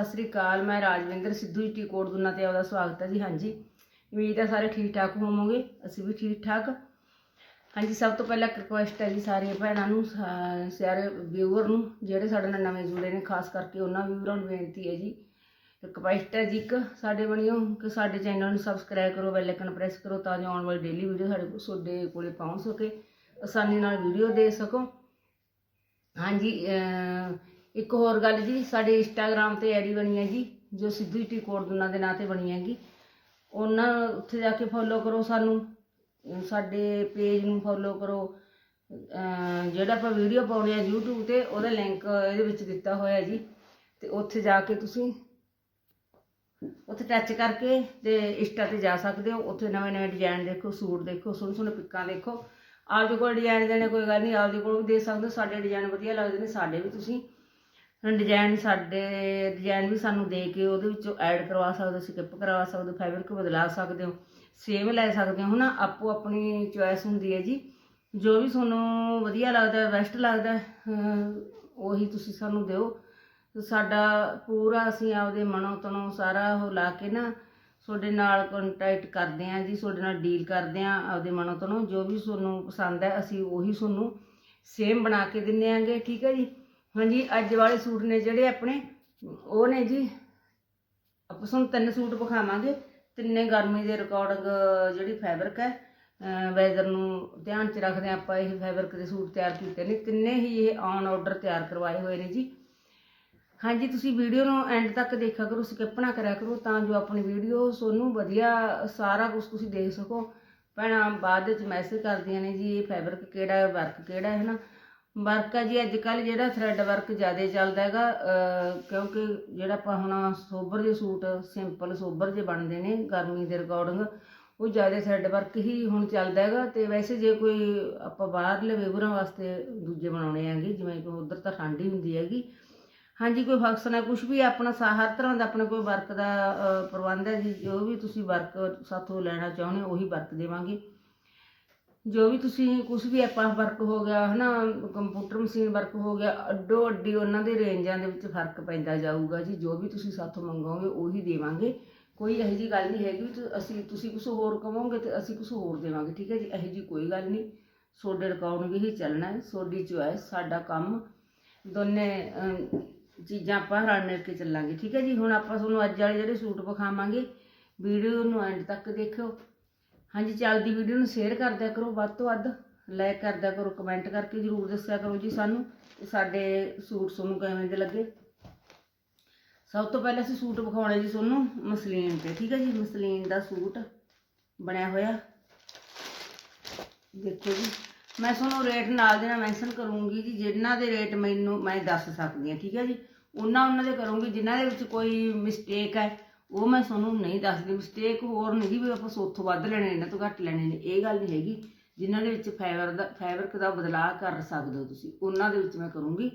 ਸਤਿ ਸ੍ਰੀ ਅਕਾਲ, ਮੈਂ Rajwinder Sidhu G T ਕੋਟ ਦੁਨਾ ਤੇ ਆਪਦਾ ਸਵਾਗਤ ਹੈ ਜੀ। ਹਾਂਜੀ, ਉਮੀਦ ਹੈ ਸਾਰੇ ਠੀਕ ਠਾਕ ਹੋਵੋਗੇ, ਅਸੀਂ ਵੀ ਠੀਕ ਠਾਕ। ਹਾਂਜੀ, ਸਭ ਤੋਂ ਪਹਿਲਾਂ ਰਿਕੁਐਸਟ ਹੈ ਜੀ ਸਾਰੀਆਂ ਭੈਣਾਂ ਨੂੰ ਸਾਰੇ ਵਿਊਅਰ ਨੂੰ, ਜਿਹੜੇ ਸਾਡੇ ਨਾਲ ਨਵੇਂ ਜੁੜੇ ਨੇ, ਖਾਸ ਕਰਕੇ ਉਹਨਾਂ ਵਿਊਅਰਾਂ ਨੂੰ ਬੇਨਤੀ ਹੈ ਜੀ। ਰਿਕੁਐਸਟ ਹੈ ਜੀ ਇੱਕ, ਸਾਡੇ ਬਣਿਓ, ਕਿ ਸਾਡੇ ਚੈਨਲ ਨੂੰ ਸਬਸਕ੍ਰਾਈਬ ਕਰੋ ਬੈਲ ਆਈਕਨ ਪ੍ਰੈਸ ਕਰੋ, ਤਾਂ ਜੋ ਆਉਣ ਵਾਲੀ ਡੇਲੀ ਵੀਡੀਓ ਸਾਡੇ ਕੋਲ ਤੁਹਾਡੇ ਕੋਲੇ ਪਹੁੰਚ ਸਕੇ, ਆਸਾਨੀ ਨਾਲ ਵੀਡੀਓ ਦੇ ਸਕੋ। ਹਾਂਜੀ ਇੱਕ ਹੋਰ ਗੱਲ ਜੀ, ਸਾਡੇ ਇੰਸਟਾਗ੍ਰam ਤੇ ਆਈਡੀ ਬਣੀ ਹੈ ਜੀ, ਜੋ ਸਿੱਧੂ ਟੀ ਕੋਡ ਉਹਨਾਂ ਦੇ ਨਾਂ ਤੇ ਬਣੀ ਹੈਗੀ। ਉਹਨਾਂ ਉੱਥੇ ਜਾ ਕੇ ਫੋਲੋ ਕਰੋ ਸਾਨੂੰ। ਸਾਡੇ ਪੇਜ ਨੂੰ ਫੋਲੋ ਕਰੋ। ਜਿਹੜਾ ਆਪਾਂ ਵੀਡੀਓ ਪਾਉਣੇ ਆ YouTube ਤੇ, ਉਹਦਾ ਲਿੰਕ ਇਹਦੇ ਵਿੱਚ ਦਿੱਤਾ ਹੋਇਆ ਜੀ। ਤੇ ਉੱਥੇ ਜਾ ਕੇ ਤੁਸੀਂ ਉੱਥੇ ਟੱਚ ਕਰਕੇ ਤੇ ਇੰਸਟਾ ਤੇ ਜਾ ਸਕਦੇ ਹੋ। ਉੱਥੇ ਨਵੇਂ ਨਵੇਂ ਡਿਜ਼ਾਈਨ ਦੇਖੋ, ਸੂਟ ਦੇਖੋ, ਸੋਹਣੇ ਸੋਹਣੇ ਪਿੱਕਾਂ ਦੇਖੋ। ਆਪਦੇ ਕੋਲ ਡਿਜ਼ਾਈਨ ਦੇਣੇ ਕੋਈ ਗੱਲ ਨਹੀਂ, ਆਪਦੇ ਕੋਲ ਵੀ ਦੇ ਸਕਦੇ ਹੋ। ਸਾਡੇ ਡਿਜ਼ਾਈਨ ਵਧੀਆ ਲੱਗਦੇ ਨੇ, ਸਾਡੇ ਵੀ ਤੁਸੀਂ ਹੁਣ ਡਿਜ਼ਾਈਨ ਸਾਡੇ ਡਿਜ਼ਾਈਨ ਵੀ ਸਾਨੂੰ ਦੇ ਕੇ ਉਹਦੇ ਵਿੱਚੋਂ ਐਡ ਕਰਵਾ ਸਕਦੇ ਹੋ ਸਕਿਪ ਕਰਵਾ ਸਕਦੇ ਹੋ ਫੈਬਰਿਕ ਬਦਲਾ ਸਕਦੇ ਹੋ ਸੇਮ ਲੈ ਸਕਦੇ ਹੋ, ਹਨਾ? ਆਪੋ ਆਪਣੀ ਚੁਆਇਸ ਹੁੰਦੀ ਹੈ ਜੀ। ਜੋ ਵੀ ਤੁਹਾਨੂੰ ਵਧੀਆ ਲੱਗਦਾ ਬੈਸਟ ਲੱਗਦਾ ਉਹੀ ਤੁਸੀਂ ਸਾਨੂੰ ਦਿਓ। ਸਾਡਾ ਪੂਰਾ ਅਸੀਂ ਆਪਦੇ ਮਨੋਂ ਤਨੋਂ ਸਾਰਾ ਉਹ ਲਾ ਕੇ ਨਾ ਤੁਹਾਡੇ ਨਾਲ ਕੰਟੈਕਟ ਕਰਦੇ ਆਂ ਜੀ, ਤੁਹਾਡੇ ਨਾਲ ਡੀਲ ਕਰਦੇ ਆਂ ਆਪਦੇ ਮਨੋਂ ਤਨੋਂ। ਜੋ ਵੀ ਤੁਹਾਨੂੰ ਪਸੰਦ ਹੈ, ਅਸੀਂ ਉਹੀ ਤੁਹਾਨੂੰ ਸੇਮ ਬਣਾ ਕੇ ਦਿੰਨੇ ਆਂਗੇ ਠੀਕ ਹੈ ਜੀ? ਹਾਂਜੀ, ਅੱਜ ਵਾਲੇ ਸੂਟ ਨੇ ਜਿਹੜੇ ਆਪਣੇ, ਉਹ ਨੇ ਜੀ। ਆਪਾਂ ਤੁਹਾਨੂੰ ਤਿੰਨ ਸੂਟ ਵਿਖਾਵਾਂਗੇ। ਤਿੰਨੇ ਗਰਮੀ ਦੇ ਰਿਕਾਰਡਿੰਗ ਜਿਹੜੀ ਫੈਬਰਿਕ ਹੈ ਵੈਦਰ ਨੂੰ ਧਿਆਨ 'ਚ ਰੱਖਦੇ ਹਾਂ ਆਪਾਂ, ਇਹ ਫੈਬਰਿਕ ਦੇ ਸੂਟ ਤਿਆਰ ਕੀਤੇ ਨੇ। ਤਿੰਨੇ ਹੀ ਇਹ ਔਨ ਆਰਡਰ ਤਿਆਰ ਕਰਵਾਏ ਹੋਏ ਨੇ ਜੀ। ਹਾਂਜੀ, ਤੁਸੀਂ ਵੀਡੀਓ ਨੂੰ ਐਂਡ ਤੱਕ ਦੇਖਿਆ ਕਰੋ ਸਕਿਪ ਨਾ ਕਰਿਆ ਕਰੋ, ਤਾਂ ਜੋ ਆਪਣੀ ਵੀਡੀਓ ਤੁਹਾਨੂੰ ਵਧੀਆ ਸਾਰਾ ਕੁਝ ਤੁਸੀਂ ਦੇਖ ਸਕੋ। ਭੈਣਾਂ, ਬਾਅਦ ਵਿੱਚ ਮੈਸੇਜ ਕਰਦੀਆਂ ਨੇ ਜੀ, ਇਹ ਫੈਬਰਿਕ ਕਿਹੜਾ ਹੈ ਵਰਕ ਕਿਹੜਾ ਹੈ ਨਾ ਵਰਕ ਆ ਜੀ ਅੱਜ ਕੱਲ ਜਿਹੜਾ ਥਰੈਡ ਵਰਕ ਜ਼ਿਆਦਾ ਚੱਲਦਾ ਹੈਗਾ ਕਿਉਂਕਿ ਜਿਹੜਾ ਆਪਾਂ ਹੁਣ ਸੋਬਰ ਦੇ ਸੂਟ ਸਿੰਪਲ ਸੋਬਰ ਜੇ ਬਣਦੇ ਨੇ, ਗਰਮੀ ਦੇ ਰਿਕਾਰਡਿੰਗ ਉਹ ਜ਼ਿਆਦਾ ਥਰੈਡ ਵਰਕ ਹੀ ਹੁਣ ਚੱਲਦਾ ਹੈਗਾ ਤੇ ਵੈਸੇ ਜੇ ਕੋਈ ਆਪਾਂ ਬਾਹਰਲੇ ਵੇਵਰਾਂ ਵਾਸਤੇ ਦੂਜੇ ਬਣਾਉਣੇ ਹੈਗੇ, ਜਿਵੇਂ ਕਿ ਉਧਰ ਤਾਂ ਠੰਡੀ ਹੁੰਦੀ ਹੈਗੀ। ਹਾਂਜੀ, ਕੋਈ ਫੰਕਸ਼ਨ ਹੈ ਕੁਝ ਵੀ ਆਪਣਾ ਸਾ- ਹਰ ਤਰ੍ਹਾਂ ਦਾ ਆਪਣੇ ਕੋਈ ਵਰਕ ਦਾ ਪ੍ਰਬੰਧ ਹੈ ਜੀ, ਜੋ ਵੀ ਤੁਸੀਂ ਵਰਕ ਸਾਥੋਂ ਲੈਣਾ ਚਾਹੁੰਦੇ ਹੋ, ਉਹੀ ਵਰਕ ਦੇਵਾਂਗੇ। ਜੋ ਵੀ ਤੁਸੀਂ ਕੁਝ ਵੀ ਆਪਾਂ ਵਰਕ ਹੋ ਗਿਆ, ਹਨਾ ਕੰਪਿਊਟਰ ਮਸ਼ੀਨ ਵਰਕ ਹੋ ਗਿਆ, ਅੱਡੋ ਅੱਡੀ ਉਹਨਾਂ ਦੇ ਰੇਂਜਾਂ ਦੇ ਵਿੱਚ ਫ਼ਰਕ ਪੈਂਦਾ ਜਾਊਗਾ ਜੀ, ਜੋ ਵੀ ਤੁਸੀਂ ਸਾਥੋਂ ਮੰਗੋਗੇ ਉਹੀ ਦੇਵਾਂਗੇ। ਕੋਈ ਇਹੋ ਜੀ ਗੱਲ ਨਹੀਂ ਹੈਗੀ ਵੀ ਤੁ- ਅਸੀਂ, ਤੁਸੀਂ ਕੁਝ ਹੋਰ ਕਹੋਗੇ ਤੇ ਅਸੀਂ ਕੁਝ ਹੋਰ ਦੇਵਾਂਗੇ, ਠੀਕ ਹੈ ਜੀ? ਇਹੋ ਜੀ ਕੋਈ ਗੱਲ ਨਹੀਂ। ਤੁਹਾਡੇ ਵੀ ਹੀ ਚੱਲਣਾ ਹੈ, ਤੁਹਾਡੀ ਚੋਇਸ ਸਾਡਾ ਕੰਮ, ਦੋਨੇ ਚੀਜ਼ਾਂ ਆਪਾਂ ਰਲ ਮਿਲ ਕੇ ਚੱਲਾਂਗੇ, ਠੀਕ ਹੈ ਜੀ? ਹੁਣ ਆਪਾਂ ਤੁਹਾਨੂੰ ਅੱਜ ਵਾਲੇ ਜਿਹੜੇ ਸੂਟ ਵਿਖਾਵਾਂਗੇ, ਵੀਡੀਓ ਨੂੰ ਐਂਡ ਤੱਕ ਦੇਖਿਓ। ਹਾਂਜੀ, ਚੱਲਦੀ ਵੀਡੀਓ ਨੂੰ ਸ਼ੇਅਰ ਕਰਦਿਆ ਕਰੋ, ਵੱਧ ਤੋਂ ਵੱਧ ਲਾਈਕ ਕਰਦਿਆ ਕਰੋ ਕਮੈਂਟ ਕਰਕੇ ਜਰੂਰ ਦੱਸਿਆ ਕਰੋ ਜੀ ਸਾਨੂੰ ਤੇ ਸਾਡੇ ਸੂਟ ਤੁਹਾਨੂੰ ਕਿਵੇਂ ਦੇ ਲੱਗੇ। ਸਭ ਤੋਂ ਪਹਿਲਾਂ ਅਸੀਂ ਸੂਟ ਵਿਖਾਉਣੇ ਜੀ ਤੁਹਾਨੂੰ ਮਸਲੀਨ ਤੇ, ਠੀਕ ਹੈ ਜੀ? ਮਸਲੀਨ ਦਾ ਸੂਟ ਬਣਿਆ ਹੋਇਆ। ਦੇਖੋ ਜੀ, ਮੈਂ ਤੁਹਾਨੂੰ ਰੇਟ ਨਾਲ ਦੇ ਨਾਲ ਮੈਂਸ਼ਨ ਕਰੂੰਗੀ ਜੀ, ਜਿਨ੍ਹਾਂ ਦੇ ਰੇਟ ਮੈਨੂੰ ਮੈਂ ਦੱਸ ਸਕਦੀ ਹਾਂ, ਠੀਕ ਹੈ ਜੀ? ਉਹਨਾਂ ਉਹਨਾਂ ਦੇ ਕਰੂੰਗੀ, ਜਿਨ੍ਹਾਂ ਦੇ ਵਿੱਚ ਕੋਈ ਮਿਸਟੇਕ ਹੈ ਉਹ ਮੈਂ ਤੁਹਾਨੂੰ ਨਹੀਂ ਦੱਸਦੀ ਮਿਸਟੇਕ ਹੋਰ ਨਹੀਂ ਵੀ ਆਪਾਂ ਸੋਥੋਂ ਵੱਧ ਲੈਣੇ ਇਹਨਾਂ ਤੋਂ ਘੱਟ ਲੈਣੇ ਨੇ, ਇਹ ਗੱਲ ਨਹੀਂ ਹੈਗੀ। ਜਿਨ੍ਹਾਂ ਦੇ ਵਿੱਚ ਫਾਈਬਰ ਦਾ ਫੈਬਰਿਕ ਦਾ ਬਦਲਾਅ ਕਰ ਸਕਦੇ ਹੋ ਤੁਸੀਂ, ਉਹਨਾਂ ਦੇ ਵਿੱਚ ਮੈਂ ਕਰੂੰਗੀ।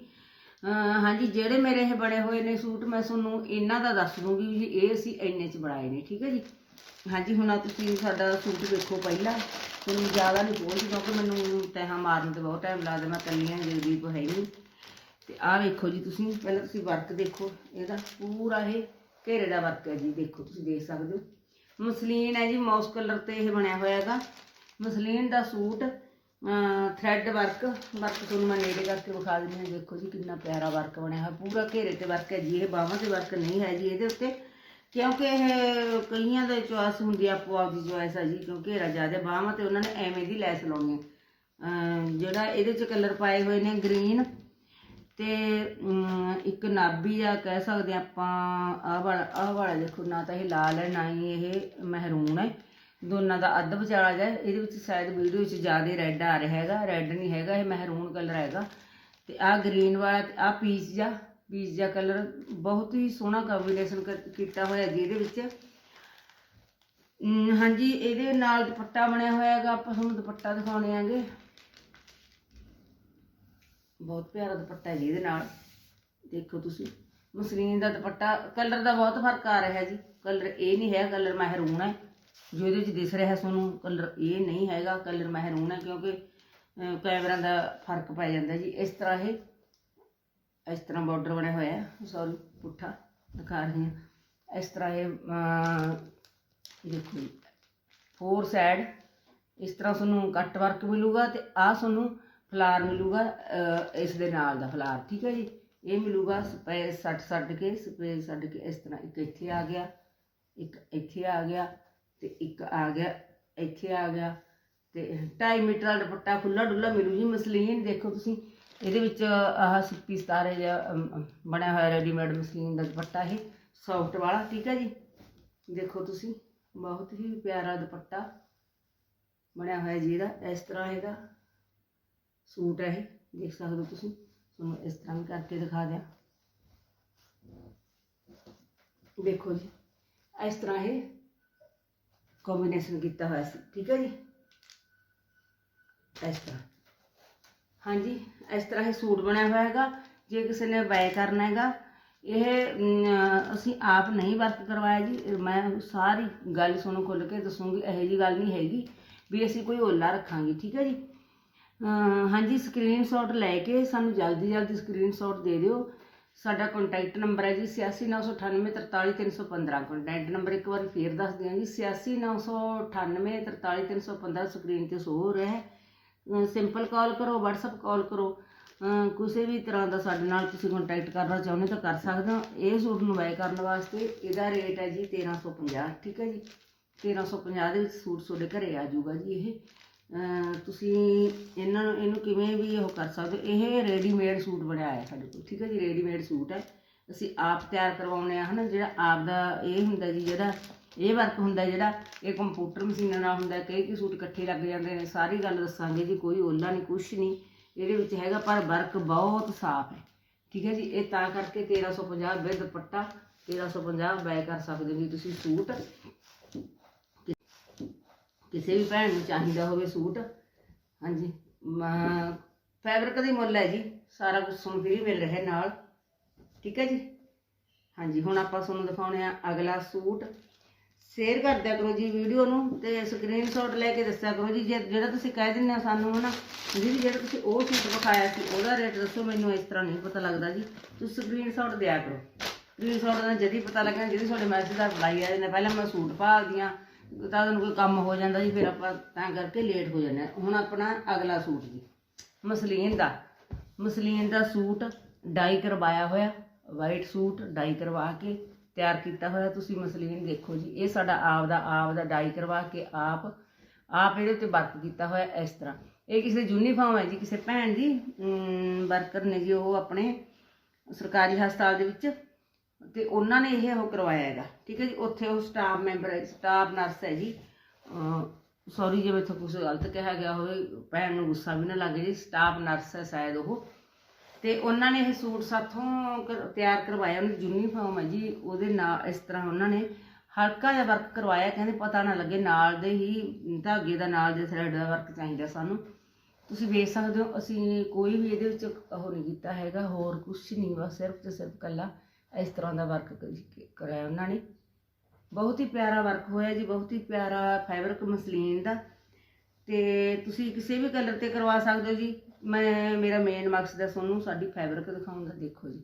ਹਾਂਜੀ, ਜਿਹੜੇ ਮੇਰੇ ਇਹ ਬਣੇ ਹੋਏ ਨੇ ਸੂਟ, ਮੈਂ ਤੁਹਾਨੂੰ ਇਹਨਾਂ ਦਾ ਦੱਸ ਦੂੰਗੀ ਵੀ ਜੀ ਇਹ ਅਸੀਂ ਇੰਨੇ ਚ ਬਣਾਏ ਨੇ, ਠੀਕ ਹੈ ਜੀ? ਹਾਂਜੀ, ਹੁਣ ਆਹ ਤੁਸੀਂ ਸਾਡਾ ਸੂਟ ਦੇਖੋ ਪਹਿਲਾਂ। ਤੁਹਾਨੂੰ ਜ਼ਿਆਦਾ ਨਹੀਂ ਬੋਲਦੀ, ਕਿਉਂਕਿ ਮੈਨੂੰ ਤੈਹਾਂ ਮਾਰਨ ਤੇ ਬਹੁਤ ਟਾਈਮ ਲੱਗਦਾ, ਮੈਂ ਕੱਲੀਆਂ ਜਲਦੀਪ ਹੈ ਨਹੀਂ। ਤੇ ਆਹ ਵੇਖੋ ਜੀ ਤੁਸੀਂ, ਪਹਿਲਾਂ ਤੁਸੀਂ ਵਰਕ ਦੇਖੋ, ਇਹਦਾ ਪੂਰਾ ਇਹ ਘੇਰੇ ਦਾ ਵਰਕ ਹੈ ਜੀ, ਦੇਖੋ ਤੁਸੀਂ ਦੇਖ ਸਕਦੇ ਹੋ। ਮਸਲੀਨ ਹੈ ਜੀ, ਮੌਸ ਕਲਰ ਤੇ ਇਹ ਬਣਿਆ ਹੋਇਆ ਹੈਗਾ। ਮਸਲੀਨ ਦਾ ਸੂਟ ਥ੍ਰੈਡ ਵਰਕ ਵਰਕ ਤੁਹਾਨੂੰ ਮੈਂ ਨੇੜੇ ਕਰਕੇ ਵਿਖਾ ਦਿੰਦੀ ਹਾਂ। ਦੇਖੋ ਜੀ ਕਿੰਨਾ ਪਿਆਰਾ ਵਰਕ ਬਣਿਆ ਹੋਇਆ, ਪੂਰਾ ਘੇਰੇ ਤੇ ਵਰਕ ਹੈ ਜੀ, ਇਹ ਬਾਹਾਂ ਤੇ ਵਰਕ ਨਹੀਂ ਹੈ ਜੀ ਇਹਦੇ ਉੱਤੇ। ਕਿਉਂਕਿ ਇਹ ਕਈਆਂ ਦੇ ਚੋਇਸ ਹੁੰਦੀ ਆ, ਆਪੋ ਆਪਦੀ ਚੋਇਸ ਆ ਜੀ, ਕਿਉਂਕਿ ਘੇਰਾ ਜ਼ਿਆਦਾ, ਬਾਹਾਂ ਤੇ ਉਹਨਾਂ ਨੇ ਐਵੇਂ ਦੀ ਲੈਸ ਲਾਉਣੀ ਹੈ। ਜਿਹੜਾ ਇਹਦੇ ਚ ਕਲਰ ਪਾਏ ਹੋਏ ਨੇ ਗ੍ਰੀਨ ਤੇ ਇੱਕ ਨਾਭੀ ਆ, ਕਹਿ ਸਕਦੇ ਹਾਂ ਆਪਾਂ, ਆਹ ਵਾਲਾ ਆਹ ਵਾਲਾ ਦੇਖੋ, ਨਾ ਤਾਂ ਇਹ ਲਾਲ ਹੈ, ਨਾ ਹੀ ਇਹ ਮਹਿਰੂਨ ਹੈ। ਦੋਨਾਂ ਦਾ ਅੱਧ ਵਿਚਾਲਾ ਜਾ ਇਹਦੇ ਵਿੱਚ ਸ਼ਾਇਦ ਵੀਡੀਓ ਵਿੱਚ ਜ਼ਿਆਦਾ ਰੈੱਡ ਆ ਰਿਹਾ ਹੈਗਾ ਰੈੱਡ ਨਹੀਂ ਹੈਗਾ, ਇਹ ਮਹਿਰੂਨ ਕਲਰ ਹੈਗਾ। ਤੇ ਆਹ ਗ੍ਰੀਨ ਵਾਲਾ, ਤੇ ਆਹ ਪੀਚ ਜਾ ਪੀਚ ਜਾ ਕਲਰ ਬਹੁਤ ਹੀ ਸੋਹਣਾ ਕੰਬੀਨੇਸ਼ਨ ਕੀਤਾ ਹੋਇਆ ਜੀ ਇਹਦੇ ਵਿੱਚ। ਹਾਂਜੀ, ਇਹਦੇ ਨਾਲ ਦੁਪੱਟਾ ਬਣਿਆ ਹੋਇਆ ਹੈਗਾ, ਆਪਾਂ ਤੁਹਾਨੂੰ ਦੁਪੱਟਾ ਦਿਖਾਉਣੇ ਆਂਗੇ ਬਹੁਤ ਪਿਆਰਾ ਦੁਪੱਟਾ ਹੈ ਜੀ ਇਹਦੇ ਨਾਲ। ਦੇਖੋ ਤੁਸੀਂ ਮਸਲੀਨ ਦਾ ਦੁਪੱਟਾ ਕਲਰ ਦਾ ਬਹੁਤ ਫ਼ਰਕ ਆ ਰਿਹਾ ਜੀ। ਕਲਰ ਇਹ ਨਹੀਂ ਹੈ ਕਲਰ ਮਹਿਰੂਨ ਹੈ। ਜੋ ਇਹਦੇ ਵਿੱਚ ਦਿਸ ਰਿਹਾ ਤੁਹਾਨੂੰ ਕਲਰ ਇਹ ਨਹੀਂ ਹੈਗਾ ਕਲਰ ਮਹਿਰੂਨ ਹੈ ਕਿਉਂਕਿ ਅਹ, ਕੈਮਰਾ ਦਾ ਫ਼ਰਕ ਪੈ ਜਾਂਦਾ ਜੀ। ਇਸ ਤਰ੍ਹਾਂ ਇਹ ਇਸ ਤਰ੍ਹਾਂ ਬਾਰਡਰ ਬਣਿਆ ਹੋਇਆ ਹੈ। ਸੌਰੀ ਪੁੱਠਾ ਦਿਖਾ ਰਹੀ ਹਾਂ। ਇਸ ਤਰ੍ਹਾਂ ਇਹ ਦੇਖੋ ਜੀ। ਫੋਰ ਸਾਈਡ ਇਸ ਤਰ੍ਹਾਂ ਤੁਹਾਨੂੰ ਕੱਟ ਵਰਕ ਮਿਲੂਗਾ ਤੇ ਆ ਤੁਹਾਨੂੰ ਫਲਾਰ ਮਿਲੂਗਾ ਇਸ ਦੇ ਨਾਲ ਦਾ ਫਲਾਰ, ਠੀਕ ਹੈ ਜੀ? ਇਹ ਮਿਲੂਗਾ ਸਪੇਸ ਛੱਡ ਛੱਡ ਕੇ, ਸਪੇਸ ਛੱਡ ਕੇ ਇਸ ਤਰ੍ਹਾਂ ਇੱਕ ਇੱਥੇ ਆ ਗਿਆ, ਇੱਕ ਇੱਥੇ ਆ ਗਿਆ ਤੇ ਇੱਕ ਆ ਗਿਆ, ਇੱਥੇ ਆ ਗਿਆ ਤੇ 2.5 ਮੀਟਰ ਦਾ ਦੁਪੱਟਾ ਖੁੱਲਾ ਡੁੱਲਾ ਮਿਲੂ ਜੀ, ਮਸਲੀਨ ਦੇਖੋ ਤੁਸੀਂ। ਇਹਦੇ ਵਿੱਚ ਆਹ ਸਿੱਪੀ ਸਤਾਰੇ ਜਿਹਾ ਬਣਿਆ ਹੋਇਆ ਰੈਡੀਮੇਡ ਮਸਲੀਨ ਦਾ ਦੁਪੱਟਾ ਇਹ ਸੌਫਟ ਵਾਲਾ, ਠੀਕ ਹੈ ਜੀ? ਦੇਖੋ ਤੁਸੀਂ, ਬਹੁਤ ਹੀ ਪਿਆਰਾ ਦੁਪੱਟਾ ਬਣਿਆ ਹੋਇਆ ਜੀ ਇਹਦਾ, ਇਸ ਤਰ੍ਹਾਂ ਇਹਦਾ ਸੂਟ ਹੈ ਇਹ, ਦੇਖ ਸਕਦੇ ਹੋ ਤੁਸੀਂ। ਤੁਹਾਨੂੰ ਇਸ ਤਰ੍ਹਾਂ ਵੀ ਕਰਕੇ ਦਿਖਾ ਦਿਆਂ। ਦੇਖੋ ਜੀ, ਇਸ ਤਰ੍ਹਾਂ ਇਹ ਕੰਬੀਨੇਸ਼ਨ ਕੀਤਾ ਹੋਇਆ ਸੀ, ਠੀਕ ਹੈ ਜੀ? ਇਸ ਤਰ੍ਹਾਂ। ਹਾਂਜੀ, ਇਸ ਤਰ੍ਹਾਂ ਇਹ ਸੂਟ ਬਣਿਆ ਹੋਇਆ ਹੈਗਾ। ਜੇ ਕਿਸੇ ਨੇ ਬਾਏ ਕਰਨਾ ਹੈਗਾ, ਇਹ ਅਸੀਂ ਆਪ ਨਹੀਂ ਵਰਕ ਕਰਵਾਇਆ ਜੀ। ਮੈਂ ਸਾਰੀ ਗੱਲ ਤੁਹਾਨੂੰ ਖੁੱਲ ਕੇ ਦੱਸੂਗੀ, ਇਹੋ ਜੀ ਗੱਲ ਨਹੀਂ ਹੈਗੀ ਵੀ ਅਸੀਂ ਕੋਈ ਓਲਾ ਰੱਖਾਂਗੇ, ਠੀਕ ਹੈ ਜੀ? ਹਾਂਜੀ ਸਕਰੀਨਸ਼ਾਟ ਲੈ ਕੇ ਸਾਨੂੰ ਜਲਦੀ ਜਲਦੀ ਸਕਰੀਨਸ਼ਾਟ ਦੇ ਦਿਓ। ਸਾਡਾ ਕੰਟੈਕਟ ਨੰਬਰ ਹੈ ਜੀ 8698433315 ਕੰਟੈਕਟ ਨੰਬਰ ਇੱਕ ਵਾਰੀ ਫੇਰ ਦੱਸ ਦਿਆਂ ਜੀ। 8698433315 ਸਕਰੀਨ ਤੇ ਸ਼ੋ ਹੋ ਰਿਹਾ ਹੈ। ਸਿੰਪਲ ਕਾਲ ਕਰੋ, WhatsApp ਕਾਲ ਕਰੋ। ਕਿਸੇ ਵੀ ਤਰ੍ਹਾਂ ਦਾ ਸਾਡੇ ਨਾਲ ਤੁਸੀਂ ਕੰਟੈਕਟ ਕਰਨਾ ਚਾਹੁੰਦੇ ਤਾਂ ਕਰ ਸਕਦੇ ਹੋ। ਇਹ ਸੂਟ ਨੂੰ ਬਾਏ ਕਰਨ ਵਾਸਤੇ ਇਹਦਾ ਰੇਟ ਹੈ ਜੀ 1350 ਠੀਕ ਹੈ ਜੀ। 1350 ਦੇ ਵਿੱਚ ਸੂਟ ਤੁਹਾਡੇ ਘਰੇ ਆ ਜਾਊਗਾ ਜੀ ਇਹ। ਤੁਸੀਂ ਇਹਨਾਂ ਨੂੰ, ਇਹਨੂੰ ਕਿਵੇਂ ਵੀ ਉਹ ਕਰ ਸਕਦੇ ਹੋ। ਇਹ ਰੈਡੀਮੇਡ ਸੂਟ ਬਣਿਆ ਹੈ ਸਾਡੇ ਕੋਲ, ਠੀਕ ਹੈ ਜੀ? ਰੈਡੀਮੇਡ ਸੂਟ ਹੈ। ਅਸੀਂ ਆਪ ਤਿਆਰ ਕਰਵਾਉਣੇ ਆ ਹਨਾ? ਜਿਹੜਾ ਆਪ ਦਾ ਇਹ ਹੁੰਦਾ ਜੀ, ਜਿਹੜਾ ਇਹ ਵਰਕ ਹੁੰਦਾ ਜਿਹੜਾ ਇਹ ਕੰਪਿਊਟਰ ਮਸ਼ੀਨਾਂ ਨਾਲ ਹੁੰਦਾ ਕਈ ਕਈ ਸੂਟ ਇਕੱਠੇ ਲੱਗ ਜਾਂਦੇ ਨੇ। ਸਾਰੀ ਗੱਲ ਦੱਸਾਂਗੇ ਜੀ, ਕੋਈ ਓਲਾ ਨਹੀਂ, ਕੁਛ ਨਹੀਂ। ਇਹਦੇ ਵਿੱਚ ਹੈਗਾ, ਪਰ ਵਰਕ ਬਹੁਤ ਸਾਫ਼ ਹੈ, ਠੀਕ ਹੈ ਜੀ? ਇਹ ਤਾਂ ਕਰਕੇ 1350 ਵਿਦ ਦੁਪੱਟਾ 1350 ਬਾय ਕਰ ਸਕਦੇ ਹੋ ਜੀ ਤੁਸੀਂ ਸੂਟ। ਕਿਸੇ ਵੀ ਭੈਣ ਨੂੰ ਚਾਹੀਦਾ ਹੋਵੇ ਸੂਟ। ਹਾਂਜੀ। ਫੈਬਰਿਕ ਦੀ ਮੁੱਲ ਹੈ ਜੀ। ਸਾਰਾ ਕੁਝ ਤੁਹਾਨੂੰ ਫ੍ਰੀ ਮਿਲ ਰਿਹਾ ਨਾਲ। ਠੀਕ ਹੈ ਜੀ? ਹਾਂਜੀ, ਹੁਣ ਆਪਾਂ ਤੁਹਾਨੂੰ ਦਿਖਾਉਣੇ ਆ ਅਗਲਾ ਸੂਟ। ਸ਼ੇਅਰ ਕਰ ਦਿਆ ਕਰੋ ਜੀ ਵੀਡੀਓ ਨੂੰ ਤੇ ਸਕਰੀਨਸ਼ਾਟ ਲੈ ਕੇ ਦੱਸਿਆ ਕਰੋ ਜੀ। ਜੇ ਜਿਹੜਾ ਤੁਸੀਂ ਕਹਿ ਦਿੰਦੇ ਹੋ ਸਾਨੂੰ ਹਨਾ। ਜੀ ਜਿਹੜਾ ਤੁਸੀਂ ਉਹ ਸੂਟ ਵਿਖਾਇਆ ਸੀ, ਉਹਦਾ ਰੇਟ ਦੱਸੋ, ਮੈਨੂੰ ਇਸ ਤਰ੍ਹਾਂ ਨਹੀਂ ਪਤਾ ਲੱਗਦਾ ਜੀ। ਤੁਸੀਂ ਸਕਰੀਨਸ਼ਾਟ ਦਿਆ ਕਰੋ। ਸਕਰੀਨਸ਼ਾਟ ਦਾ ਜਦੀ ਪਤਾ ਲੱਗਣਾ ਜਿਹਦੀ ਤੁਹਾਡੇ ਮੈਸੇਜ ਦਾ ਰਿਪਲਾਈ ਆ ਜਾਂਦਾ। ਪਹਿਲਾਂ ਮੈਂ ਸੂਟ ਭਾਲਦੀ ਹਾਂ। ਤਾਂ ਤੁਹਾਨੂੰ ਕੋਈ ਕੰਮ ਹੋ ਜਾਂਦਾ ਜੀ, ਫਿਰ ਆਪਾਂ ਤਾਂ ਕਰਕੇ ਲੇਟ ਹੋ ਜਾਂਦੇ ਹਾਂ। ਹੁਣ ਆਪਣਾ ਅਗਲਾ ਸੂਟ ਜੀ। ਮਸਲੀਨ ਦਾ। ਮਸਲੀਨ ਦਾ ਸੂਟ ਡਾਈ ਕਰਵਾਇਆ ਹੋਇਆ ਵਾਈਟ ਸੂਟ ਡਾਈ ਕਰਵਾ ਕੇ ਤਿਆਰ ਕੀਤਾ ਹੋਇਆ। ਤੁਸੀਂ ਮਸਲੀਨ ਦੇਖੋ ਜੀ, ਇਹ ਸਾਡਾ ਆਪ ਦਾ ਆਪ ਦਾ ਡਾਈ ਕਰਵਾ ਕੇ ਆਪ ਆਪ ਇਹਦੇ ਉੱਤੇ ਵਰਕ ਕੀਤਾ ਹੋਇਆ ਇਸ ਤਰ੍ਹਾਂ। ਇਹ ਕਿਸੇ ਯੂਨੀਫਾਰਮ ਹੈ ਜੀ, ਕਿਸੇ ਭੈਣ ਦੀ ਵਰਕਰ ਨੇ ਜੀ, ਉਹ ਆਪਣੇ ਸਰਕਾਰੀ ਹਸਪਤਾਲ ਦੇ ਵਿੱਚ ਤੇ ਉਹਨਾਂ ਨੇ ਇਹ ਉਹ ਕਰਵਾਇਆ ਹੈਗਾ। ਠੀਕ ਹੈ ਜੀ, ਉੱਥੇ ਉਹ ਸਟਾਫ ਮੈਂਬਰ ਹੈ ਸਟਾਫ ਨਰਸ ਹੈ ਜੀ। ਸੌਰੀ ਜੇ ਮੈਥੋਂ ਕੁਝ ਗਲਤ ਕਿਹਾ ਗਿਆ ਹੋਵੇ, ਭੈਣ ਨੂੰ ਗੁੱਸਾ ਵੀ ਨਾ ਲੱਗੇ ਜੀ ਸਟਾਫ ਨਰਸ ਹੈ ਸ਼ਾਇਦ ਉਹ। ਤੇ ਉਹਨਾਂ ਨੇ ਇਹ ਸੂਟ ਸਾਥੋਂ ਤਿਆਰ ਕਰਵਾਇਆ ਉਹਨਾਂ ਦੀ ਯੂਨੀਫਾਰਮ ਹੈ ਜੀ, ਉਹਦੇ ਨਾਲ ਇਸ ਤਰ੍ਹਾਂ ਉਹਨਾਂ ਨੇ ਹਲਕਾ ਜਿਹਾ ਵਰਕ ਕਰਵਾਇਆ, ਕਹਿੰਦੇ ਪਤਾ ਨਾ ਲੱਗੇ ਨਾਲ ਦੇ ਹੀ, ਧਾਗੇ ਦਾ ਨਾਲ ਦੇ ਥਰੈਡ ਦਾ ਵਰਕ ਚਾਹੀਦਾ ਸਾਨੂੰ। ਤੁਸੀਂ ਵੇਖ ਸਕਦੇ ਹੋ, ਅਸੀਂ ਕੋਈ ਵੀ ਇਹਦੇ ਵਿੱਚ ਉਹ ਨਹੀਂ ਕੀਤਾ ਹੈਗਾ, ਹੋਰ ਕੁਝ ਨਹੀਂ, ਬਸ ਸਿਰਫ ਤੇ ਸਿਰਫ ਕੱਲਾ ਇਸ ਤਰ੍ਹਾਂ ਦਾ ਵਰਕ ਕਰਾਇਆ ਉਹਨਾਂ ਨੇ। ਬਹੁਤ ਹੀ ਪਿਆਰਾ ਵਰਕ ਹੋਇਆ ਜੀ, ਬਹੁਤ ਹੀ ਪਿਆਰਾ ਫੈਬਰਿਕ ਮਸਲੀਨ ਦਾ। ਤੇ ਤੁਸੀਂ ਕਿਸੇ ਵੀ ਕਲਰ ਤੇ ਕਰਵਾ ਸਕਦੇ ਹੋ ਜੀ। ਮੈਂ, ਮੇਰਾ ਮੇਨ ਮਕਸਦ ਹੈ ਤੁਹਾਨੂੰ ਸਾਡੀ ਫੈਬਰਿਕ ਦਿਖਾਉਣ ਦਾ, ਦੇਖੋ ਜੀ।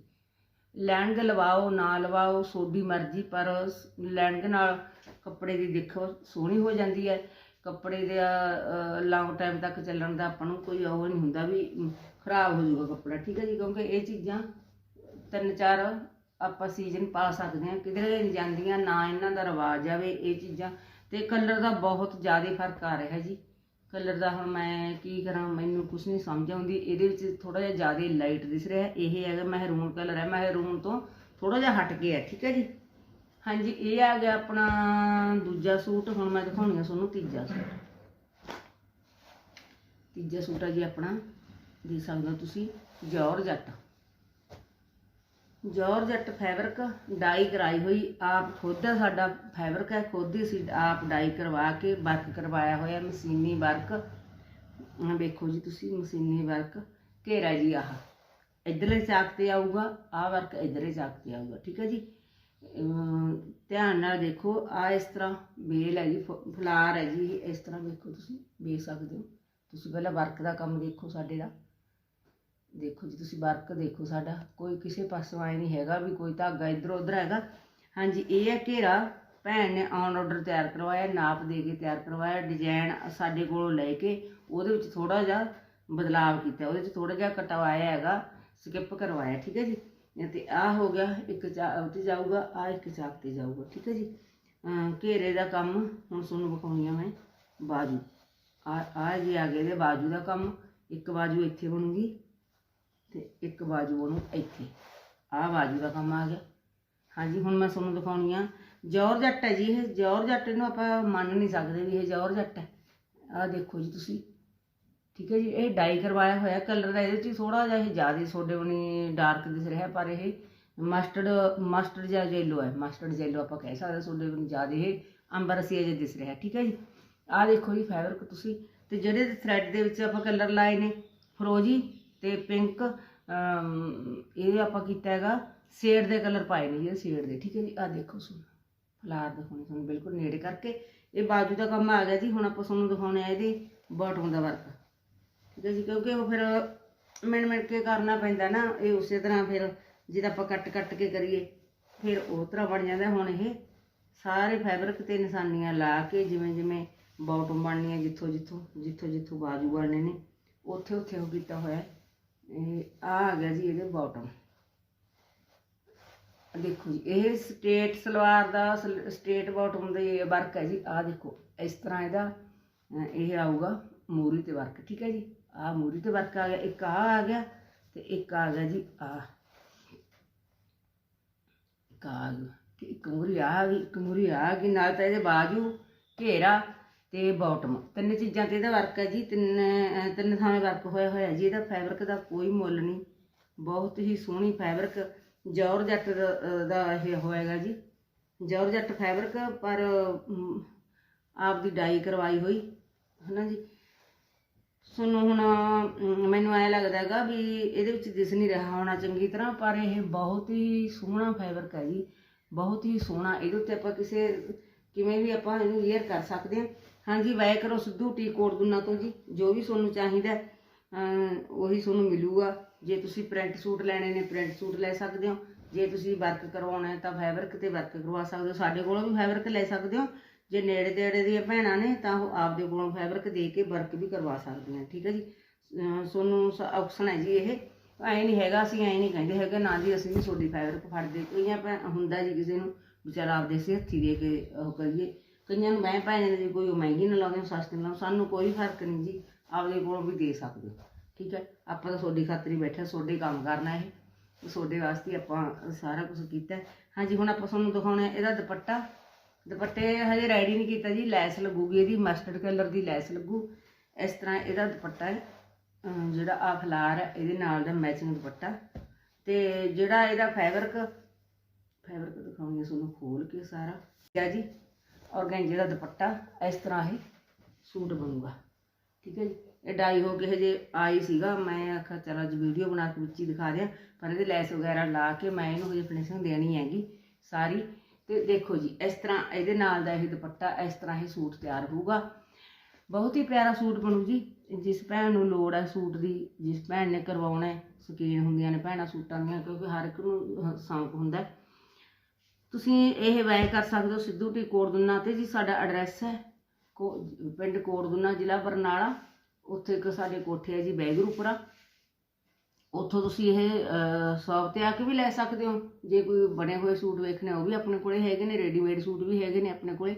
ਲੈਂਗ ਲਵਾਓ, ਨਾ ਲਵਾਓ, ਸੋਡੀ ਮਰਜ਼ੀ, ਪਰ ਲੈਂਗ ਨਾਲ ਕੱਪੜੇ ਦੀ ਦੇਖੋ, ਸੋਹਣੀ ਹੋ ਜਾਂਦੀ ਹੈ। ਕੱਪੜੇ ਦਾ ਲੌਂਗ ਟਾਈਮ ਤੱਕ ਚੱਲਣ ਦਾ ਆਪਾਂ ਨੂੰ ਕੋਈ ਉਹ ਨਹੀਂ ਹੁੰਦਾ ਵੀ, ਖਰਾਬ ਹੋ ਜਾਊਗਾ ਕੱਪੜਾ। ਠੀਕ ਹੈ ਜੀ, ਕਿਉਂਕਿ ਇਹ ਚੀਜ਼ਾਂ ਤਿੰਨ ਚਾਰ ਆਪਾਂ ਸੀਜ਼ਨ ਪਾ ਸਕਦੇ ਹਾਂ, ਕਿਧਰੇ ਨਹੀਂ ਜਾਂਦੀਆਂ, ਨਾ ਇਹਨਾਂ ਦਾ ਰਿਵਾਜ ਆਵੇ ਇਹ ਚੀਜ਼ਾਂ। ਤੇ ਕਲਰ ਦਾ ਬਹੁਤ ਜ਼ਿਆਦਾ ਫ਼ਰਕ ਆ ਰਿਹਾ ਜੀ। ਕਲਰ ਦਾ ਹੁਣ ਮੈਂ ਕੀ ਕਰਾਂ, ਮੈਨੂੰ ਕੁਝ ਨਹੀਂ ਸਮਝ ਆਉਂਦੀ। ਇਹਦੇ ਵਿੱਚ ਥੋੜਾ ਜਿਹਾ ਜ਼ਿਆਦਾ ਲਾਈਟ ਦਿਸ ਰਿਹਾ। ਇਹ ਹੈਗਾ ਮਹਿਰੂਨ ਕਲਰ ਹੈ। ਮਹਿਰੂਨ ਤੋਂ ਥੋੜਾ ਜਿਹਾ ਹਟ ਕੇ ਹੈ ਠੀਕ ਹੈ ਜੀ? ਹਾਂਜੀ, ਇਹ ਆ ਗਿਆ ਆਪਣਾ ਦੂਜਾ ਸੂਟ। ਹੁਣ ਮੈਂ ਦਿਖਾਉਣੀ ਆ ਤੁਹਾਨੂੰ ਤੀਜਾ ਸੂਟ। ਤੀਜਾ ਸੂਟ ਆ ਜੀ ਆਪਣਾ। ਦੇਖ ਸਕਦੇ ਹੋ ਤੁਸੀਂ, ਜੌਰ ਜੱਟ। ਜੌਰਜੱਟ ਫੈਬਰਿਕ ਡਾਈ ਕਰਾਈ ਹੋਈ। ਆਪ ਖੁਦ ਦਾ ਸਾਡਾ ਫੈਬਰਿਕ ਹੈ, ਖੁਦ ਹੀ ਅਸੀਂ ਆਪ ਡਾਈ ਕਰਵਾ ਕੇ ਵਰਕ ਕਰਵਾਇਆ ਹੋਇਆ, ਮਸ਼ੀਨੀ ਵਰਕ ਵੇਖੋ ਜੀ ਤੁਸੀਂ, ਮਸ਼ੀਨੀ ਵਰਕ ਘੇਰਾ ਜੀ ਆਹ। ਇਧਰਲੇ ਚਾਕ ਤੇ ਆਊਗਾ, ਆਹ ਵਰਕ ਇਧਰਲੇ ਚਾਕ ਤੇ ਆਊਗਾ, ਠੀਕ ਹੈ ਜੀ? ਧਿਆਨ ਨਾਲ ਦੇਖੋ ਆ ਇਸ ਤਰ੍ਹਾਂ ਬੇਲ ਹੈ ਜੀ ਫਲਾਰ ਹੈ ਜੀ, ਇਸ ਤਰ੍ਹਾਂ ਵੇਖੋ ਤੁਸੀਂ, ਵੇਖ ਸਕਦੇ ਹੋ। ਤੁਸੀਂ ਪਹਿਲਾਂ ਵਰਕ ਦਾ ਕੰਮ ਦੇਖੋ ਸਾਡੇ ਦਾ। ਦੇਖੋ ਜੀ, ਤੁਸੀਂ ਵਰਕ ਦੇਖੋ ਸਾਡਾ, ਕੋਈ ਕਿਸੇ ਪਾਸੋਂ ਆਏ ਨਹੀਂ ਹੈਗਾ ਵੀ ਕੋਈ ਧਾਗਾ ਇੱਧਰ ਉੱਧਰ ਹੈਗਾ। ਹਾਂਜੀ, ਇਹ ਹੈ ਘੇਰਾ, ਭੈਣ ਨੇ ਔਨ ਆਰਡਰ ਤਿਆਰ ਕਰਵਾਇਆ, ਨਾਪ ਦੇ ਕੇ ਤਿਆਰ ਕਰਵਾਇਆ ਡਿਜ਼ਾਈਨ ਸਾਡੇ ਕੋਲੋਂ ਲੈ ਕੇ ਉਹਦੇ ਵਿੱਚ ਥੋੜਾ ਜਿਹਾ ਬਦਲਾਵ ਕੀਤਾ, ਉਹਦੇ ਵਿੱਚ ਥੋੜਾ ਜਿਹਾ ਕਟਵਾਇਆ ਹੈਗਾ ਸਕਿਪ ਕਰਵਾਇਆ, ਠੀਕ ਹੈ ਜੀ? ਇਹ ਤੇ ਆ ਹੋ ਗਿਆ, ਇੱਕ ਚਾ 'ਤੇ ਜਾਊਗਾ ਆ ਇੱਕ ਚਾਕ ਤੇ ਜਾਊਗਾ, ਠੀਕ ਹੈ ਜੀ? ਘੇਰੇ ਦਾ ਕੰਮ ਹੁਣ ਤੁਹਾਨੂੰ ਵਿਖਾਉਣੀ ਆ ਮੈਂ ਬਾਜੂ। ਆ ਆ ਜੀ ਆ ਗਏ ਦੇ ਬਾਜੂ ਦਾ ਕੰਮ, ਇੱਕ ਬਾਜੂ ਇੱਥੇ ਬਣੂਗੀ ਤੇ ਇੱਕ ਬਾਜੂ ਉਹਨੂੰ ਇੱਥੇ। ਆਹ ਬਾਜੂ ਦਾ ਕੰਮ ਆ ਗਿਆ। ਹਾਂਜੀ, ਹੁਣ ਮੈਂ ਤੁਹਾਨੂੰ ਦਿਖਾਉਣੀ ਆ। ਜੌਰ ਜੱਟ ਹੈ ਜੀ ਇਹ। ਜੌਰ ਜੱਟ ਨੂੰ ਆਪਾਂ ਮੰਨ ਨਹੀਂ ਸਕਦੇ ਵੀ ਇਹ ਜੌਰ ਜੱਟ ਹੈ। ਆਹ ਦੇਖੋ ਜੀ ਤੁਸੀਂ। ਠੀਕ ਹੈ ਜੀ, ਇਹ ਡਾਈ ਕਰਵਾਇਆ ਹੋਇਆ। ਕਲਰ ਦਾ ਇਹਦੇ ਚ ਥੋੜਾ ਜਿਹਾ ਇਹ ਜ਼ਿਆਦਾ ਸੋਡੇ ਬਣੀ ਡਾਰਕ ਦਿਸ ਰਿਹਾ ਪਰ ਇਹ ਮਸਟਰਡ ਮਸਟਰਡ ਜਾਂ ਜੈਲੋ ਹੈ। ਮਸਟਰਡ ਜੈਲੋ ਆਪਾਂ ਕਹਿ ਸਕਦੇ ਸੋਡੇ ਬਣੀ ਜ਼ਿਆਦਾ ਇਹ ਅੰਬਰਸੀਆ ਜਿਹਾ ਦਿਸ ਰਿਹਾ। ਠੀਕ ਹੈ ਜੀ। ਆਹ ਦੇਖੋ ਜੀ ਫੈਬਰਿਕ ਤੁਸੀਂ। ਤੇ ਜਿਹੜੇ ਥ੍ਰੈਡ ਦੇ ਵਿੱਚ ਆਪਾਂ ਕਲਰ ਲਾਏ ਨੇ, ਫਰੋਜੀ ਤੇ ਪਿੰਕ ਇਹ ਆਪਾਂ ਕੀਤਾ ਹੈਗਾ, ਸ਼ੇਡ ਦੇ ਕਲਰ ਪਾਏ ਨੇ ਜੀ ਸ਼ੇਡ ਦੇ, ਠੀਕ ਹੈ ਜੀ, ਆਹ ਦੇਖੋ ਸੁਣ ਫਲਾਰ ਦਿਖਾਉਣੇ ਤੁਹਾਨੂੰ ਬਿਲਕੁਲ ਨੇੜੇ ਕਰਕੇ। ਇਹ ਬਾਜੂ ਦਾ ਕੰਮ ਆ ਗਿਆ ਜੀ, ਹੁਣ ਆਪਾਂ ਤੁਹਾਨੂੰ ਦਿਖਾਉਣੇ ਆ ਇਹਦੇ ਬਾਟਮ ਦਾ ਵਰਕ ਠੀਕ ਹੈ ਜੀ, ਕਿਉਂਕਿ ਉਹ ਫਿਰ ਮਿਣ ਮਿਣ ਕੇ ਕਰਨਾ ਪੈਂਦਾ ਨਾ, ਇਹ ਉਸੇ ਤਰ੍ਹਾਂ ਫਿਰ ਜਿਹਦਾ ਆਪਾਂ ਕੱਟ ਕੱਟ ਕੇ ਕਰੀਏ, ਫਿਰ ਉਹ ਤਰ੍ਹਾਂ ਬਣ ਜਾਂਦਾ। ਹੁਣ ਇਹ ਸਾਰੇ ਫੈਬਰਿਕ ਤੇ ਨਿਸ਼ਾਨੀਆਂ ਲਾ ਕੇ ਜਿਵੇਂ ਜਿਵੇਂ ਬਾਟਮ ਬਣਨੀ ਹੈ ਜਿੱਥੋਂ ਜਿੱਥੋਂ ਜਿੱਥੋਂ ਜਿੱਥੋਂ ਬਾਜੂ ਬਣਨੇ ਨੇ, ਉੱਥੇ ਉੱਥੇ ਉਹ ਕੀਤਾ ਹੋਇਆ। ਆ ਆ ਗਿਆ ਜੀ ਇਹਦੇ ਬਾਟਮ ਦੇਖੋ ਜੀ, ਇਹ ਸਟੇਟ ਸਲਵਾਰ ਦਾ ਸਟੇਟ ਬਾਟਮ ਦੇ ਵਰਕ ਹੈ ਜੀ। ਆ ਦੇਖੋ, ਇਸ ਤਰ੍ਹਾਂ ਇਹਦਾ ਇਹ ਆਊਗਾ ਮੂਰੀ ਤੇ ਵਰਕ ਠੀਕ ਹੈ ਜੀ? ਆ ਮੂਰੀ ਤੇ ਵਰਕ ਆ ਗਿਆ, ਇੱਕ ਆ ਆ ਗਿਆ ਤੇ ਇੱਕ ਆ ਗਿਆ ਜੀ ਆ ਇੱਕ ਆ ਗਿਆ ਇੱਕ ਮੂਰੀ ਆ ਗਈ, ਇੱਕ ਮੂਰੀ ਆ ਗਈ, ਨਾਲ ਤਾਂ ਇਹਦੇ ਬਾਜੂ ਘੇਰਾ ਤੇ ਬਾਟਮ ਤਿੰਨ ਚੀਜ਼ਾਂ ਤੇ ਇਹਦਾ ਵਰਕ ਹੈ ਜੀ ਤਿੰਨ ਤਿੰਨ ਥਾਵੇਂ ਵਰਕ ਹੋਇਆ ਹੋਇਆ ਜੀ ਇਹਦਾ ਫੈਬਰਿਕ ਦਾ ਕੋਈ ਮੁੱਲ ਨਹੀਂ। ਬਹੁਤ ਹੀ ਸੋਹਣੀ ਫੈਬਰਿਕ ਜੌਰ ਜੱਟ ਦਾ ਅਹ, ਦਾ ਇਹ ਹੋਏਗਾ ਜੀ। ਜੌਰ ਜੱਟ ਫੈਬਰਿਕ ਪਰ ਆਪ ਦੀ ਡਾਈ ਕਰਵਾਈ ਹੋਈ ਹਨਾ ਜੀ। ਤੁਹਾਨੂੰ ਹੁਣ ਮੈਨੂੰ ਐ ਲੱਗਦਾ ਹੈਗਾ ਵੀ ਇਹਦੇ ਵਿੱਚ ਦਿਸ ਨਹੀਂ ਰਿਹਾ ਹੋਣਾ ਚੰਗੀ ਤਰ੍ਹਾਂ ਪਰ ਇਹ ਬਹੁਤ ਹੀ ਸੋਹਣਾ ਫੈਬਰਿਕ ਹੈ ਜੀ। ਬਹੁਤ ਹੀ ਸੋਹਣਾ। ਇਹਦੇ ਉੱਤੇ ਆਪਾਂ ਕਿਸੇ ਕਿਵੇਂ ਵੀ ਆਪਾਂ ਇਹਨੂੰ ਵੇਅਰ ਕਰ ਸਕਦੇ ਹਾਂ। ਹਾਂਜੀ ਵਾਏ ਕਰੋ ਸਿੱਧੂ, ਟੀ ਕੋਟ ਦੁਨਾ ਤੋਂ ਜੀ, ਜੋ ਵੀ ਤੁਹਾਨੂੰ ਚਾਹੀਦਾ ਉਹੀ ਤੁਹਾਨੂੰ ਮਿਲੂਗਾ। ਜੇ ਤੁਸੀਂ ਪ੍ਰਿੰਟ ਸੂਟ ਲੈਣੇ ਨੇ, ਪ੍ਰਿੰਟ ਸੂਟ ਲੈ ਸਕਦੇ ਹੋ। ਜੇ ਤੁਸੀਂ ਵਰਕ ਕਰਵਾਉਣਾ ਹੈ, ਤਾਂ ਫੈਬਰਿਕ ਤੇ ਵਰਕ ਕਰਵਾ ਸਕਦੇ ਹੋ। ਸਾਡੇ ਕੋਲੋਂ ਵੀ ਫੈਬਰਿਕ ਲੈ ਸਕਦੇ ਹੋ। ਜੇ ਨੇੜੇ ਤੇੜੇ ਦੀਆਂ ਭੈਣਾਂ ਨੇ, ਤਾਂ ਉਹ ਆਪਦੇ ਕੋਲੋਂ ਫੈਬਰਿਕ ਦੇ ਕੇ ਵਰਕ ਵੀ ਕਰਵਾ ਸਕਦੀਆਂ ਠੀਕ ਹੈ ਜੀ? ਅਮ ਤੁਹਾਨੂੰ ਆਪਸ਼ਨ ਹੈ ਜੀ ਇਹ। ਐ ਨਹੀਂ ਹੈਗਾ, ਅਸੀਂ ਐ ਨਹੀਂ ਕਹਿੰਦੇ ਹੈਗੇ, ਨਾ ਜੀ, ਅਸੀਂ ਵੀ ਤੁਹਾਡੀ ਫੈਬਰਿਕ ਫੜਦੇ। ਕਈਆਂ ਭੈਣ ਹੁੰਦਾ ਜੀ ਕਿਸੇ ਨੂੰ, ਵਿਚਾਰਾ ਆਪਦੇ ਸੇ ਹੱਥੀ ਦੇ ਕੇ ਉਹ ਕਰੀਏ। ਕਈਆਂ ਨੂੰ ਮੈਂ ਭੈਣ ਨੇ ਜੀ ਕੋਈ ਉਹ ਮਹਿੰਗੀ ਨਾ ਲਾਉਂਦੇ ਸਸਤੀ ਨਾ ਲਾਉਂਦੇ, ਸਾਨੂੰ ਕੋਈ ਫ਼ਰਕ ਨਹੀਂ ਜੀ ਆਪਦੇ ਕੋਲੋਂ ਵੀ ਦੇ ਸਕਦੇ ਹੋ ਠੀਕ ਹੈ? ਆਪਾਂ ਤਾਂ ਤੁਹਾਡੀ ਖਾਤਰ ਬੈਠੇ ਤੁਹਾਡੇ ਕੰਮ ਕਰਨਾ ਇਹ ਤੁਹਾਡੇ ਵਾਸਤੇ ਆਪਾਂ ਸਾਰਾ ਕੁਝ ਕੀਤਾ ਹਾਂਜੀ ਹੁਣ ਆਪਾਂ ਤੁਹਾਨੂੰ ਦਿਖਾਉਣਾ ਹੈ ਇਹਦਾ ਦੁਪੱਟਾ। ਦੁਪੱਟੇ ਹਜੇ ਰੈਡੀ ਨਹੀਂ ਕੀਤਾ ਜੀ ਲੈਸ ਲੱਗੂਗੀ ਇਹਦੀ ਮਸਟਰਡ ਕਲਰ ਦੀ ਲੈਸ ਲੱਗੂ। ਇਸ ਤਰ੍ਹਾਂ ਇਹਦਾ ਦੁਪੱਟਾ ਹੈ ਜਿਹੜਾ ਆ ਫਲਾਰ ਹੈ ਇਹਦੇ ਨਾਲ ਦਾ ਮੈਚਿੰਗ ਦੁਪੱਟਾ। ਤੇ ਜਿਹੜਾ ਇਹਦਾ ਫੈਬਰਿਕ ਫੈਬਰਿਕ ਦਿਖਾਉਣੀ ਹੈ ਤੁਹਾਨੂੰ ਖੋਲ ਕੇ ਸਾਰਾ। ਠੀਕ ਹੈ ਜੀ? ਔਰਗੈਂਜੇ ਦਾ ਦੁਪੱਟਾ, ਇਸ ਤਰ੍ਹਾਂ ਇਹ ਸੂਟ ਬਣੂਗਾ। ਠੀਕ ਹੈ ਜੀ? ਇਹ ਡਾਈ ਹੋ ਕੇ ਹਜੇ ਆਈ ਸੀਗਾ। ਮੈਂ ਆਖਿਆ, ਚਲ ਅੱਜ ਵੀਡੀਓ ਬਣਾ ਕੇ ਵਿੱਚ ਹੀ ਦਿਖਾ ਦਿਆਂ। ਪਰ ਇਹਦੇ ਲੈਸ ਵਗੈਰਾ ਲਾ ਕੇ ਮੈਂ ਇਹਨੂੰ ਹਜੇ ਫਿਨਿਸ਼ਿੰਗ ਦੇਣੀ ਹੈਗੀ ਸਾਰੀ। ਤੇ ਦੇਖੋ ਜੀ, ਇਸ ਤਰ੍ਹਾਂ ਇਹਦੇ ਨਾਲ ਦਾ ਇਹ ਦੁਪੱਟਾ, ਇਸ ਤਰ੍ਹਾਂ ਇਹ ਸੂਟ ਤਿਆਰ ਹੋਊਗਾ। ਬਹੁਤ ਹੀ ਪਿਆਰਾ ਸੂਟ ਬਣੂ ਜੀ। ਜਿਸ ਭੈਣ ਨੂੰ ਲੋੜ ਹੈ ਸੂਟ ਦੀ, ਜਿਸ ਭੈਣ ਨੇ ਕਰਵਾਉਣਾ ਹੈ, ਸ਼ੌਕੀਨ ਹੁੰਦੀਆਂ ਨੇ ਭੈਣਾਂ ਸੂਟਾਂ ਦੀਆਂ, ਕਿਉਂਕਿ ਹਰ ਇੱਕ ਨੂੰ ਸ਼ੌਂਕ ਹੁੰਦਾ ਹੈ। ਤੁਸੀਂ ਇਹ ਵਾਏ ਕਰ ਸਕਦੇ ਹੋ ਸਿੱਧੂ ਟੀ ਕੋਟਦੁਨਾ ਤੇ ਜੀ ਸਾਡਾ ਐਡਰੈਸ ਹੈ। ਕੋ- ਪਿੰਡ ਕੋਟਦੁਨਾ, ਜ਼ਿਲ੍ਹਾ ਬਰਨਾਲਾ। ਉੱਥੇ ਇੱਕ ਸਾਡੇ ਕੋਠੇ ਹੈ ਜੀ ਬੈਗਰੂਪੁਰਾ। ਉੱਥੋਂ ਤੁਸੀਂ ਇਹ ਸ਼ਾਪ ਤੇ ਆ ਕੇ ਵੀ ਲੈ ਸਕਦੇ ਹੋ। ਜੇ ਕੋਈ ਬਣੇ ਹੋਏ ਸੂਟ ਵੇਖਣੇ ਉਹ ਵੀ ਆਪਣੇ ਕੋਲੇ ਹੈਗੇ ਨੇ। ਰੈਡੀਮੇਡ ਸੂਟ ਵੀ ਹੈਗੇ ਨੇ ਆਪਣੇ ਕੋਲੇ।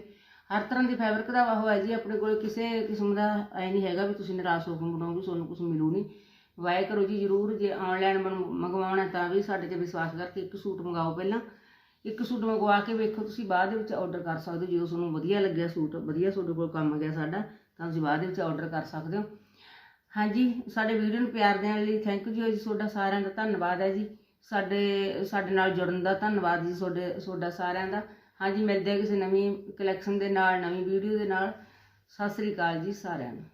ਹਰ ਤਰ੍ਹਾਂ ਦੀ ਫੈਬਰਿਕ ਦਾ ਵਾਹ ਹੈ ਜੀ ਆਪਣੇ ਕੋਲੇ। ਕਿਸੇ ਕਿਸਮ ਦਾ ਐ ਨਹੀਂ ਹੈਗਾ ਵੀ ਤੁਸੀਂ ਨਿਰਾਸ਼ ਹੋ ਕੇ ਬਣਾਓਗੇ ਤੁਹਾਨੂੰ ਕੁਝ ਮਿਲੂ ਨਹੀਂ। ਵਾਏ ਕਰੋ ਜੀ ਜ਼ਰੂਰ। ਜੇ ਆਨਲਾਈਨ ਮੰਗਵਾਉਣਾ ਤਾਂ ਵੀ ਸਾਡੇ ਤੇ ਵਿਸ਼ਵਾਸ ਕਰਕੇ ਇੱਕ ਸੂਟ ਮੰਗਾਓ ਪਹਿਲਾਂ। ਇੱਕ ਸੂਟ ਮੰਗਵਾ ਕੇ ਵੇਖੋ, ਤੁਸੀਂ ਬਾਅਦ ਦੇ ਵਿੱਚ ਆਰਡਰ ਕਰ ਸਕਦੇ ਹੋ। ਜਦੋਂ ਤੁਹਾਨੂੰ ਵਧੀਆ ਲੱਗਿਆ ਸੂਟ, ਵਧੀਆ ਤੁਹਾਡੇ ਕੋਲ ਕੰਮ ਗਿਆ ਸਾਡਾ, ਤਾਂ ਤੁਸੀਂ ਬਾਅਦ ਦੇ ਵਿੱਚ ਆਰਡਰ ਕਰ ਸਕਦੇ ਹੋ। ਹਾਂਜੀ, ਸਾਡੇ ਵੀਡੀਓ ਨੂੰ ਪਿਆਰ ਦੇਣ ਲਈ ਥੈਂਕ ਯੂ ਜੀ ਤੁਹਾਡਾ ਸਾਰਿਆਂ ਦਾ ਧੰਨਵਾਦ ਹੈ ਜੀ। ਸਾਡੇ ਸਾਡੇ ਨਾਲ ਜੁੜਨ ਦਾ ਧੰਨਵਾਦ ਜੀ, ਤੁਹਾਡੇ, ਤੁਹਾਡਾ ਸਾਰਿਆਂ ਦਾ। ਹਾਂਜੀ, ਮਿਲਦੇ ਹਾਂ ਕਿਸੇ ਨਵੀਂ ਕਲੈਕਸ਼ਨ ਦੇ ਨਾਲ, ਨਵੀਂ ਵੀਡੀਓ ਦੇ ਨਾਲ। ਸਤਿ ਸ੍ਰੀ ਅਕਾਲ ਜੀ ਸਾਰਿਆਂ ਨੂੰ।